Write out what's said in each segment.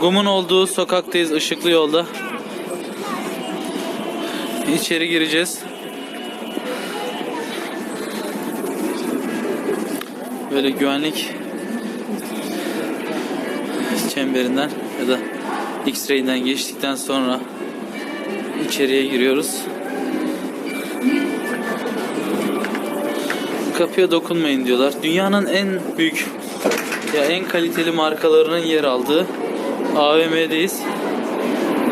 Gumun olduğu sokaktayız, ışıklı yolda. İçeri gireceğiz. Böyle güvenlik çemberinden ya da X-ray'den geçtikten sonra içeriye giriyoruz. Kapıya dokunmayın diyorlar. Dünyanın en büyük ya en kaliteli markalarının yer aldığı AVM'deyiz.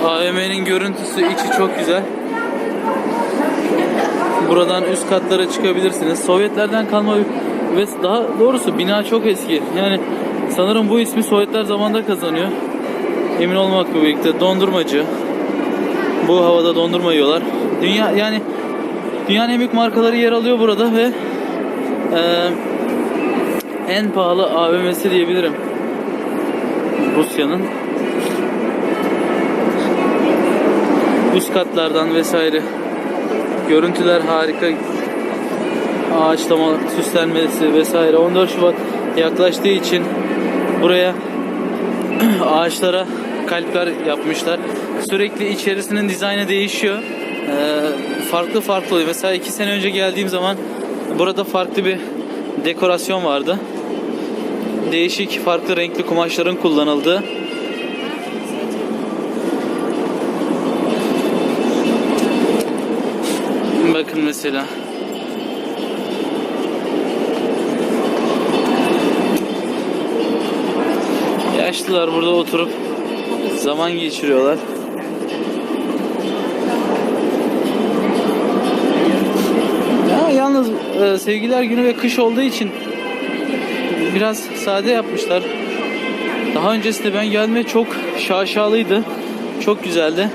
AVM'nin görüntüsü içi çok güzel. Buradan üst katlara çıkabilirsiniz. Sovyetlerden kalma ve daha doğrusu bina çok eski. Yani sanırım bu ismi Sovyetler zamanında kazanıyor. Emin olmakla birlikte dondurmacı. Bu havada dondurma yiyorlar. Dünya yani dünyanın en büyük markaları yer alıyor burada ve eee, en pahalı AVM'si diyebilirim. Rusya'nın. Üst katlardan vesaire. Görüntüler harika. Ağaçlama süslenmesi vesaire. 14 Şubat yaklaştığı için buraya ağaçlara kalpler yapmışlar. Sürekli içerisinin dizaynı değişiyor. Ee, farklı farklı oluyor. Mesela iki sene önce geldiğim zaman burada farklı bir dekorasyon vardı. Değişik farklı renkli kumaşların kullanıldığı. Bakın mesela. Yaşlılar burada oturup zaman geçiriyorlar. Ya yalnız e, sevgiler günü ve kış olduğu için biraz sade yapmışlar. Daha öncesinde ben gelme çok şaşalıydı. Çok güzeldi.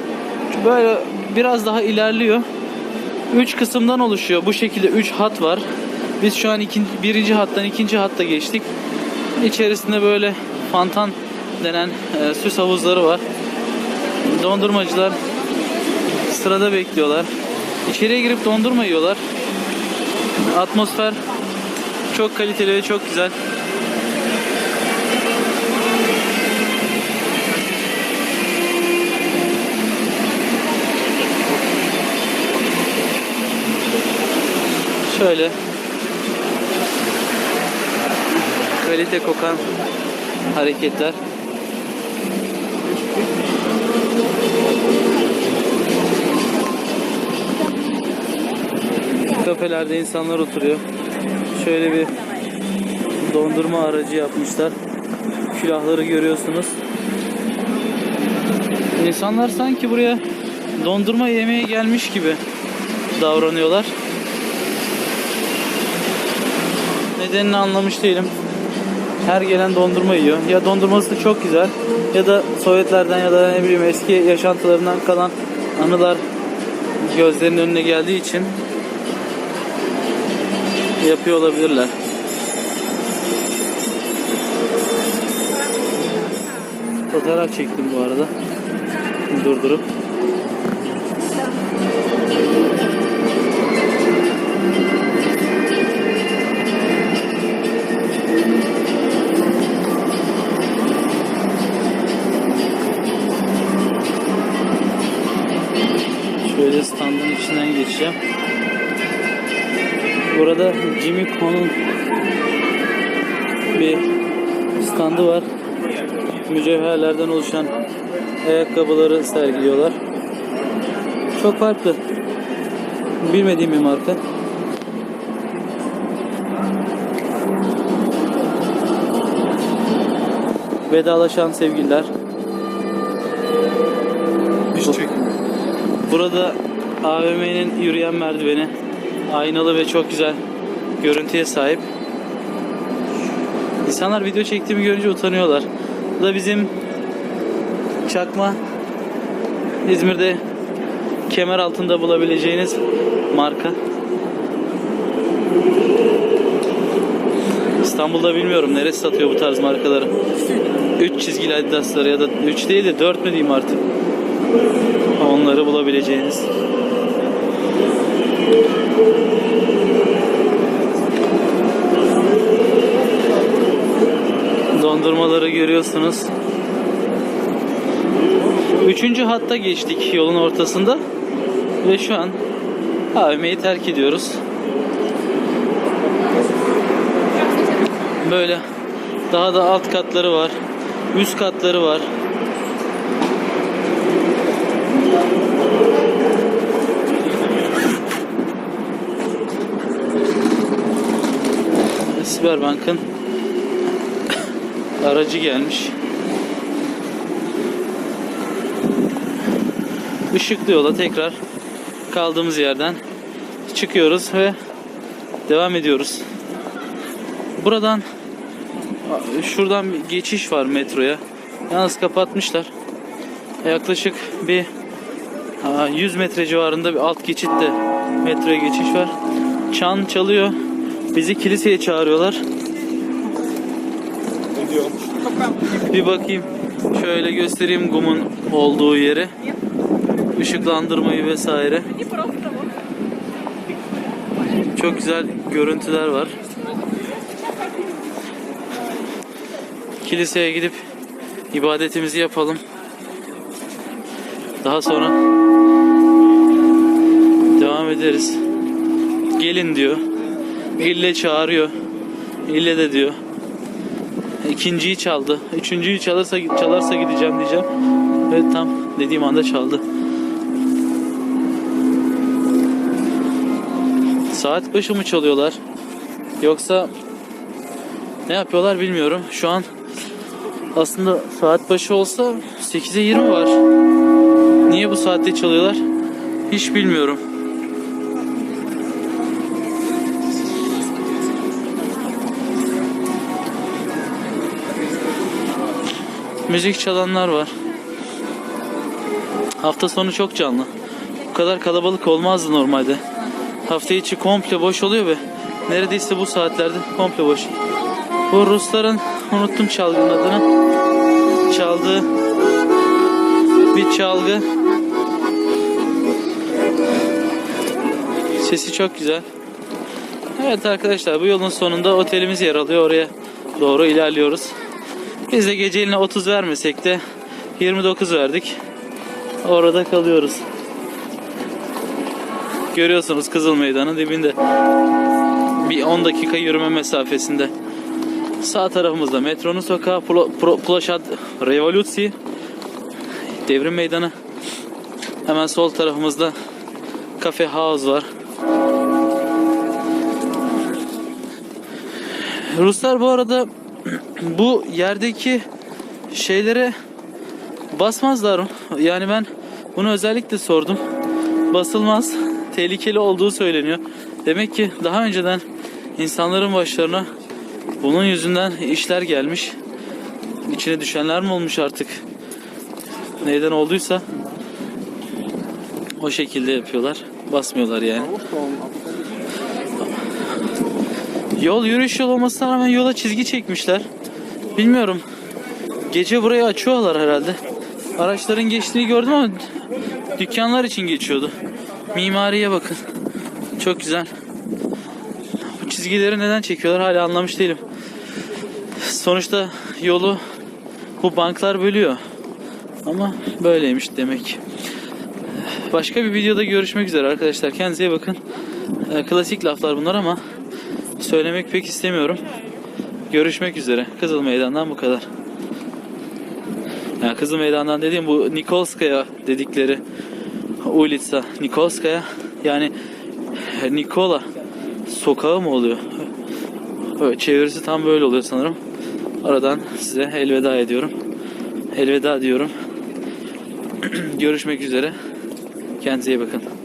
Böyle biraz daha ilerliyor. 3 kısımdan oluşuyor. Bu şekilde 3 hat var. Biz şu an ikinci, birinci hattan ikinci hatta geçtik. İçerisinde böyle fantan denen e, süs havuzları var. Dondurmacılar sırada bekliyorlar. İçeriye girip dondurma yiyorlar. Atmosfer çok kaliteli ve çok güzel. Şöyle kalite kokan hareketler. Kafelerde insanlar oturuyor. Şöyle bir dondurma aracı yapmışlar. Külahları görüyorsunuz. İnsanlar sanki buraya dondurma yemeye gelmiş gibi davranıyorlar. Nedenini anlamış değilim. Her gelen dondurma yiyor. Ya dondurması da çok güzel ya da Sovyetlerden ya da ne bileyim eski yaşantılarından kalan anılar gözlerinin önüne geldiği için yapıyor olabilirler. Fotoğraf çektim bu arada. Durdurup. Şöyle standın içinden geçeceğim. Burada Jimmy Cohn'un bir standı var. Mücevherlerden oluşan ayakkabıları sergiliyorlar. Çok farklı. Bilmediğim bir marka. Vedalaşan sevgililer. Burada AVM'nin yürüyen merdiveni aynalı ve çok güzel görüntüye sahip. İnsanlar video çektiğimi görünce utanıyorlar. Bu da bizim çakma İzmir'de kemer altında bulabileceğiniz marka. İstanbul'da bilmiyorum neresi satıyor bu tarz markaları. 3 çizgili Adidas'ları ya da 3 değil de 4 mü diyeyim artık. Onları bulabileceğiniz. Dondurmaları görüyorsunuz. Üçüncü hatta geçtik yolun ortasında. Ve şu an AVM'yi terk ediyoruz. Böyle daha da alt katları var. Üst katları var. Siberbank'ın aracı gelmiş. Işıklı yola tekrar kaldığımız yerden çıkıyoruz ve devam ediyoruz. Buradan şuradan bir geçiş var metroya. Yalnız kapatmışlar. Yaklaşık bir aa, 100 metre civarında bir alt geçitte metroya geçiş var. Çan çalıyor. Bizi kiliseye çağırıyorlar. Bir bakayım. Şöyle göstereyim gumun olduğu yeri. Işıklandırmayı vesaire. Çok güzel görüntüler var. Kiliseye gidip ibadetimizi yapalım. Daha sonra devam ederiz. Gelin diyor. İlle çağırıyor. İlle de diyor. İkinciyi çaldı. Üçüncüyü çalarsa çalarsa gideceğim diyeceğim. Ve tam dediğim anda çaldı. Saat başı mı çalıyorlar? Yoksa ne yapıyorlar bilmiyorum. Şu an aslında saat başı olsa 8'e 20 var. Niye bu saatte çalıyorlar? Hiç bilmiyorum. Müzik çalanlar var. Hafta sonu çok canlı. Bu kadar kalabalık olmazdı normalde. Hafta içi komple boş oluyor ve neredeyse bu saatlerde komple boş. Bu Rusların unuttum çalgının adını. Çaldığı bir çalgı. Sesi çok güzel. Evet arkadaşlar bu yolun sonunda otelimiz yer alıyor. Oraya doğru ilerliyoruz. Biz de geceliğine 30 vermesek de 29 verdik. Orada kalıyoruz. Görüyorsunuz Kızıl Meydan'ın dibinde. Bir 10 dakika yürüme mesafesinde. Sağ tarafımızda metronun sokağı Ploşad Revolüsyi Devrim Meydanı. Hemen sol tarafımızda Cafe House var. Ruslar bu arada bu yerdeki şeylere basmazlar. Yani ben bunu özellikle sordum. Basılmaz. Tehlikeli olduğu söyleniyor. Demek ki daha önceden insanların başlarına bunun yüzünden işler gelmiş. İçine düşenler mi olmuş artık? Neyden olduysa o şekilde yapıyorlar. Basmıyorlar yani. Yol yürüyüş yol olmasına rağmen yola çizgi çekmişler. Bilmiyorum. Gece burayı açıyorlar herhalde. Araçların geçtiğini gördüm ama dükkanlar için geçiyordu. Mimariye bakın. Çok güzel. Bu çizgileri neden çekiyorlar hala anlamış değilim. Sonuçta yolu bu banklar bölüyor. Ama böyleymiş demek. Başka bir videoda görüşmek üzere arkadaşlar. Kendinize iyi bakın. Ee, Klasik laflar bunlar ama söylemek pek istemiyorum. Görüşmek üzere. Kızıl Meydan'dan bu kadar. Yani Kızıl Meydan'dan dediğim bu Nikolskaya dedikleri Ulitsa Nikolskaya yani Nikola sokağı mı oluyor? Evet, çevirisi tam böyle oluyor sanırım. Aradan size elveda ediyorum. Elveda diyorum. Görüşmek üzere. Kendinize iyi bakın.